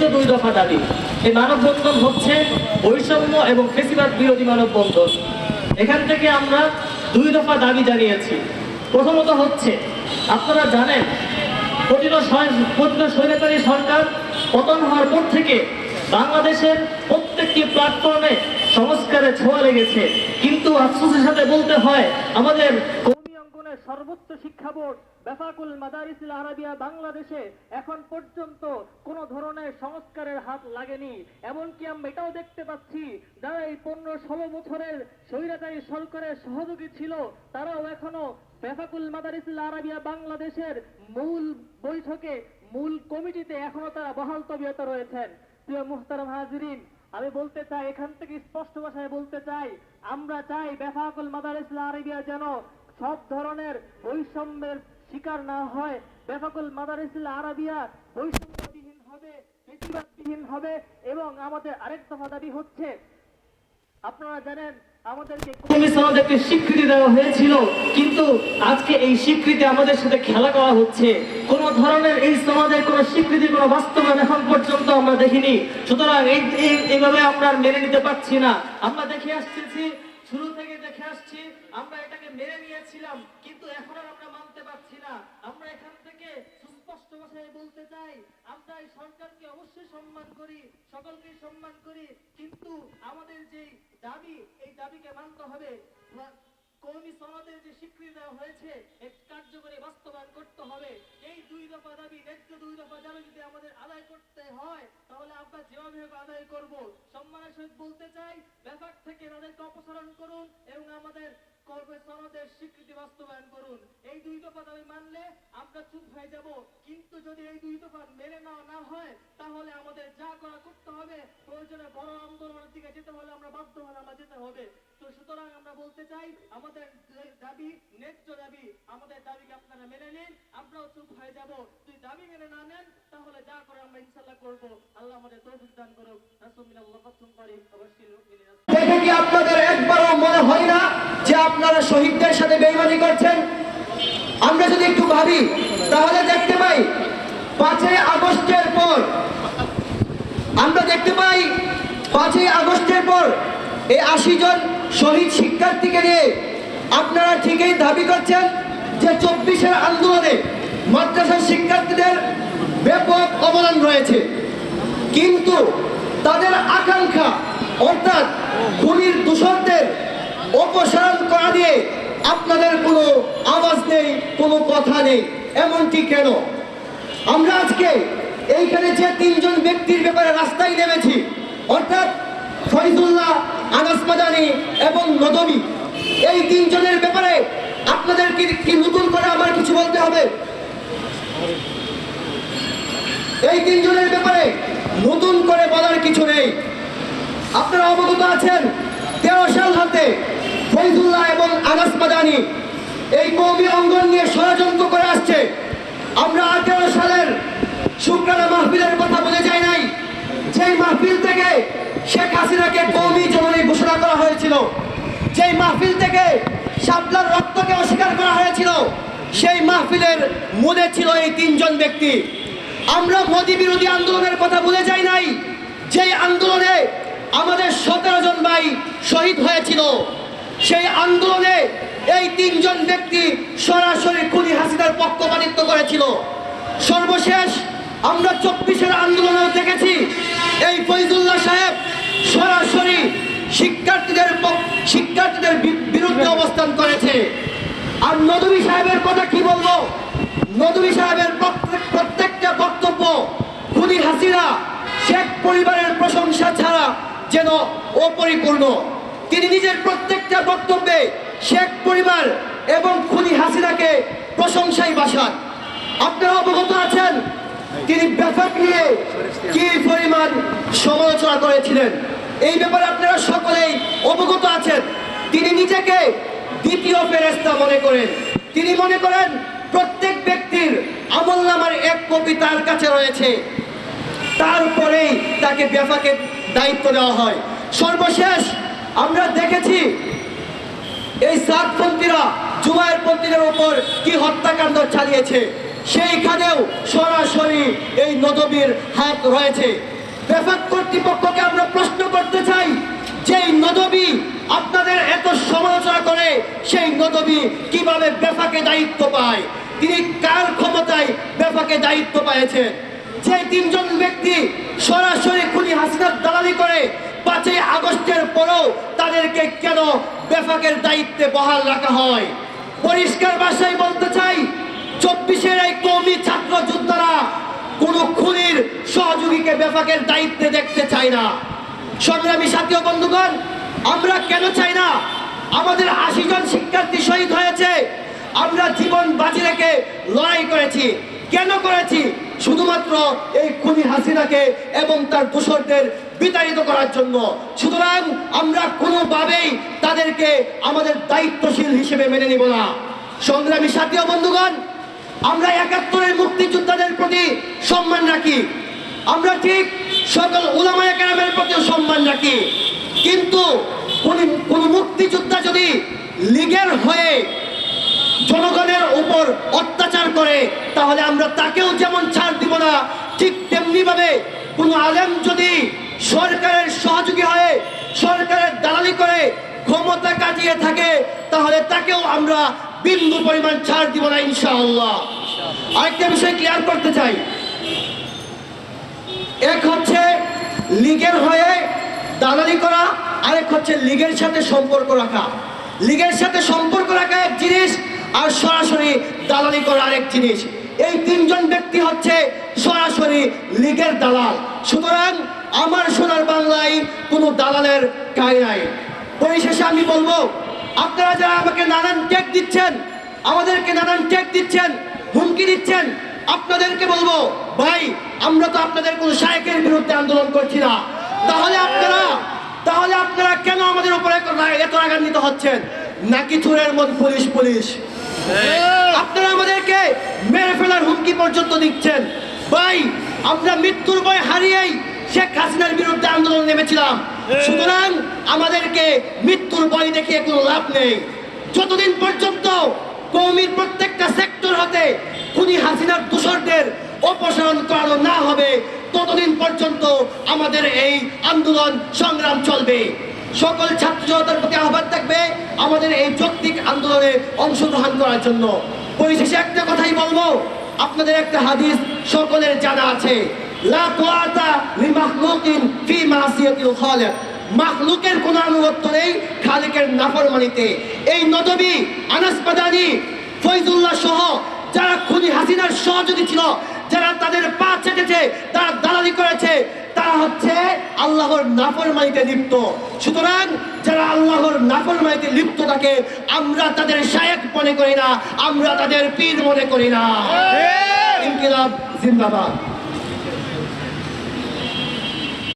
ন্যায্য দুই দফা দাবি। এই মানববন্ধন হচ্ছে বৈষম্য এবং ফেসিবাদ বিরোধী মানববন্ধন। এখান থেকে আমরা দুই দফা দাবি জানিয়েছি। প্রথমত হচ্ছে, আপনারা জানেন সয়- পতিত স্বৈরাচারী সরকার পতন হওয়ার পর থেকে বাংলাদেশের প্রত্যেকটি প্ল্যাটফর্মে সংস্কারে ছোঁয়া লেগেছে। কিন্তু আফসোসের সাথে বলতে হয়, আমাদের সর্বোচ্চ শিক্ষা বোর্ড বেফাকুল মাদারিসিল আরাবিয়া বাংলাদেশে এখন পর্যন্ত কোনো ধরনের সংস্কারের হাত লাগেনি। এমনকি আমরা এটাও দেখতে পাচ্ছি, যারা এই পনেরো ষোলো বছরের স্বৈরাচারী সরকারের সহযোগী ছিল, তারাও এখনও বেফাকুল মাদারিসিল আরাবিয়া বাংলাদেশের মূল বৈঠকে, মূল কমিটিতে এখনও তারা বহাল তবিয়ত রয়েছেন। প্রিয় মুহতারাম হাজিরিন, আমি বলতে চাই, এখান থেকে স্পষ্ট ভাষায় বলতে চাই, আমরা চাই বেফাকুল মাদারিসিল আরাবিয়া যেন সব ধরনের বৈষম্যের শিকার না হয়। বেফাকুল মাদারিসিল আরাবিয়া বৈষম্যবিহীন হবে বেশিরভাগবিহীন হবে এবং আমাদের আরেক দফা দাবি হচ্ছে, আপনারা জানেন, আমাদেরকে স্বীকৃতি দেওয়া হয়েছিল, কিন্তু আজকে এই স্বীকৃতি আমাদের সাথে খেলা করা হচ্ছে। কোন ধরনের এই সমাজের কোন স্বীকৃতি কোন বাস্তবায়ন এখন পর্যন্ত আমরা দেখিনি। সুতরাং এই এই- এইভাবে আমরা মেনে নিতে পারছি না। আমরা দেখে আসতেছি, শুরু থেকে দেখে আসছি, আমরা নিয়েছিলাম কিন্তু এখন আর আমরা মানতে পারছি না। আমরা এখান থেকে সুস্পষ্ট ভাষায় বলতে চাই, আমরা এই সরকারকে অবশ্যই সম্মান করি সকলকে সম্মান করি, কিন্তু আমাদের যে দাবি, এই দাবিকে মানতে হবে। কর্মী সমাজের যে স্বীকৃতি দেওয়া হয়েছে কার্যকরী বাস্তবায়ন করতে হবে। এই দুই দফা দাবি, ন্যায্য দুই দফা দাবি যদি আমাদের আদায় করতে হয়, তাহলে আমরা যেভাবে আদায় করব। সম্মানের সহিত বলতে চাই, ব্যাপার থেকে তাদেরকে অপসারণ করুন এবং আমাদের কর্মী সমাজের স্বীকৃতি বাস্তবায়ন করুন। এই দুই দফা দাবি মানলে আমরা চুপ হয়ে যাব। কিন্তু যদি এই দুই দফা মেনে নেওয়া না হয়, তাহলে আমাদের যা করা করতে হবে, প্রয়োজনে বড় আন্দোলনের দিকে যেতে হলে আমরা বাধ্য হলে আমরা যেতে হবে। তো সুতরাং আমরা বলতে চাই, আমাদের দাবি ন্যায্য দাবি। আমাদের দাবিকে আপনারা মেনে নিন, আমরাও চুপ হয়ে যাব। যদি দাবি মেনে না নেন, তাহলে যা করে আমরা ইনশাল্লাহ করব। আল্লাহ আমাদের তৌফিক দান করুক। রাসূলুল্লাহ ফাতুম করিম অবশ্যই আপনাদের একবারও মনে হয় না? যে আপনারা শহীদদের সাথে বেইমানি করছেন, আমরা যদি একটু ভাবি, তাহলে দেখতে পাই পাঁচই আগস্টের পর, আমরা দেখতে পাই পাঁচই আগস্টের পর এই আশি জন শহীদ শিক্ষার্থীকে নিয়ে আপনারা ঠিকই দাবি করছেন যে চব্বিশের আন্দোলনে মাদ্রাসার শিক্ষার্থীদের ব্যাপক অবদান রয়েছে। কিন্তু তাদের আকাঙ্ক্ষা, অর্থাৎ খুনির দূষণদের অপসারণ করা নিয়ে আপনাদের কোনো আওয়াজ নেই, কোনো কথা নেই। এমনটি কেন? আমরা আজকে এইখানে যে তিনজন ব্যক্তির ব্যাপারে রাস্তায় নেমেছি, অর্থাৎ ফরিদুল্লাহ, আনাস মাদানি এবং নদমি, এই তিনজনের ব্যাপারে আপনাদের কি কি নতুন করে আমার কিছু বলতে হবে? এই তিনজনের ব্যাপারে নতুন করে বলার কিছু নেই। আপনারা অবগত আছেন, তেরো সাল হাতে ফৈজুল্লাহ এবং আনাস মাদানি এই কৌমি অঙ্গন নিয়ে ষড়যন্ত্র করে আসছে। আমরা আঠেরো সালের শুক্রানা মাহফিলের কথা বলে যাই নাই। যেই মাহফিল থেকে শেখ হাসিনাকে কৌমি জননী ঘোষণা করা হয়েছিল, যেই মাহফিল থেকে শাপলার রক্তকে অস্বীকার করা হয়েছিল, সেই মাহফিলের মূলে ছিল এই তিনজন ব্যক্তি। আমরা মোদী বিরোধী আন্দোলনের কথা ভুলে যাই নাই, যেই আন্দোলনে আমাদের সতেরো জন ভাই শহীদ হয়েছিল সেই আন্দোলনে এই তিনজন ব্যক্তি সরাসরি খুনি হাসিনার পক্ষপাতিত্ব করেছিল। সর্বশেষ আমরা চব্বিশের আন্দোলনেও দেখেছি এই ফৈজুল্লাহ সাহেব সরাসরি শিক্ষার্থীদের শিক্ষার্থীদের বিরুদ্ধে অবস্থান করেছে। আর নদী সাহেবের কথা কি বলব? নদী সাহেবের প্রত্যেক প্রত্যেকটা বক্তব্য খুনি হাসিনা শেখ পরিবারের প্রশংসা ছাড়া যেন অপরিপূর্ণ। তিনি নিজের প্রত্যেকটা বক্তব্যে শেখ পরিবার এবং খুনি হাসিনাকে প্রশংসাই বাসান। আপনারা অবগত আছেন তিনি ব্যাপক নিয়ে কি পরিমাণ সমালোচনা করেছিলেন। এই ব্যাপারে আপনারা সকলেই অবগত আছেন। তিনি নিজেকে দ্বিতীয় ফেরেস্তা মনে করেন। তিনি মনে করেন প্রত্যেক ব্যক্তির আমল নামার এক কপি তার কাছে রয়েছে। তারপরেই তাকে ব্যাপাকে দায়িত্ব দেওয়া হয়। সর্বশেষ আমরা দেখেছি এই সাতপন্থীরা জুমায়ের পন্থীদের উপর কি হত্যাকাণ্ড চালিয়েছে। সেইখানেও সরাসরি এই নদবীর হাত রয়েছে। বেফাক কর্তৃপক্ষকে আমরা প্রশ্ন করতে চাই, যেই নদবী আপনাদের এত সমালোচনা করে, সেই নদবী কীভাবে বেফাকে দায়িত্ব পায়? তিনি কার ক্ষমতায় বেফাকে দায়িত্ব পাইছেন যে তিনজন ব্যক্তি সরাসরি খুনি হাসিনার দালালি করে পাঁচই আগস্টের পরেও তাদেরকে কেন বেফাকের দায়িত্বে বহাল রাখা হয়? পরিষ্কার ভাষায় বলতে চাই, চব্বিশের এই কৌমি ছাত্র যোদ্ধারা কোন খুনির সহযোগীকে বেফাকের দায়িত্বে দেখতে চাই না। সংগ্রামী সাথী ও বন্ধুগণ, আমরা কেন চাই না? আমাদের আশি জন শিক্ষার্থী শহীদ হয়েছে। আমরা জীবন বাজি রেখে লড়াই করেছি। কেন করেছি? শুধুমাত্র এই খুনি হাসিনাকে এবং তার দোসরদের বিতাড়িত করার জন্য। সুতরাং আমরা কোনোভাবেই তাদেরকে আমাদের দায়িত্বশীল হিসেবে মেনে নিব না। সংগ্রামী সাথী বন্ধুগণ, আমরা একাত্তরের মুক্তিযোদ্ধাদের প্রতি সম্মান রাখি। আমরা ঠিক সকল উলামায়া কেরামের প্রতিও সম্মান রাখি। কিন্তু কোন মুক্তিযোদ্ধা যদি লীগের হয়ে জনগণের উপর অত্যাচার করে, তাহলে আমরা তাকেও যেমন ছাড় দিব না, ঠিক তেমনি ভাবে কোনো আলেম যদি সরকারের সহযোগী হয়ে, সরকারের দালালি করে ক্ষমতা কাটিয়ে থাকে, তাহলে তাকেও আমরা বিন্দু পরিমাণ ছাড় দিব না ইনশাআল্লাহ। আরেকটা বিষয় ক্লিয়ার করতে চাই। এক হচ্ছে লীগের হয়ে দালালি করা, আরেক হচ্ছে লীগের সাথে সম্পর্ক রাখা। লীগের সাথে সম্পর্ক রাখা এক জিনিস আর সরাসরি দালালি করা আরেক জিনিস। এই তিনজন ব্যক্তি হচ্ছে সরাসরি লীগের দালাল। সুতরাং আমার সোনার বাংলায় কোনো দালালের কায় নাই। পরিশেষে আমি বলব আপনারা যারা আমাকে নানান টেক দিচ্ছেন আমাদেরকে নানান টেক দিচ্ছেন হুমকি দিচ্ছেন আপনাদেরকে বলব ভাই আমরা তো আপনাদের কোন শায়কের বিরুদ্ধে আন্দোলন করছি না। তাহলে আপনারা তাহলে আপনারা কেন আমাদের উপরে এত রাগান্বিত হচ্ছেন? নাকি চোরের মত পুলিশ পুলিশ? আপনারা আমাদেরকে মেরে ফেলার হুমকি পর্যন্ত দিচ্ছেন। ভাই আমরা মৃত্যুর ভয় হারিয়েই শেখ হাসিনার বিরুদ্ধে আন্দোলন নেমেছিলাম। সুতরাং আমাদেরকে মৃত্যুর ভয় দেখিয়ে কোনো লাভ নেই। যতদিন পর্যন্ত কৌমির প্রত্যেকটা সেক্টর হতে খুনি হাসিনার দোষরদের অপসারণ করানো না হবে ততদিন পর্যন্ত আমাদের এই আন্দোলন সংগ্রাম চলবে। সকল ছাত্র জনতার প্রতি আহ্বান থাকবে আমাদের এই যৌক্তিক আন্দোলনে অংশগ্রহণ করার জন্য। পরিশেষে একটা কথাই বলব আপনাদের একটা হাদিস সকলের জানা আছে। লা তুআতা লিমাখলুকিন ফি মাসিয়াতিল খালিক। মাখলুকের কোন আনুগত্য নেই খালিকের নাফরমানিতে। এই নদবী আনাস মাদানি ফয়জুল্লাহ সহ যারা খুনি হাসিনার সহযোগী ছিল যারা তাদের পা চেটেছে তারা দালালি করেছে তারা হচ্ছে আল্লাহর নাফরমানিতে লিপ্ত। সুতরাং যারা আল্লাহর নাফরমানিতে লিপ্ত থাকে আমরা তাদের শায়েক মনে করি না আমরা তাদের পীর মনে করি না। ইনকিলাব জিন্দাবাদ।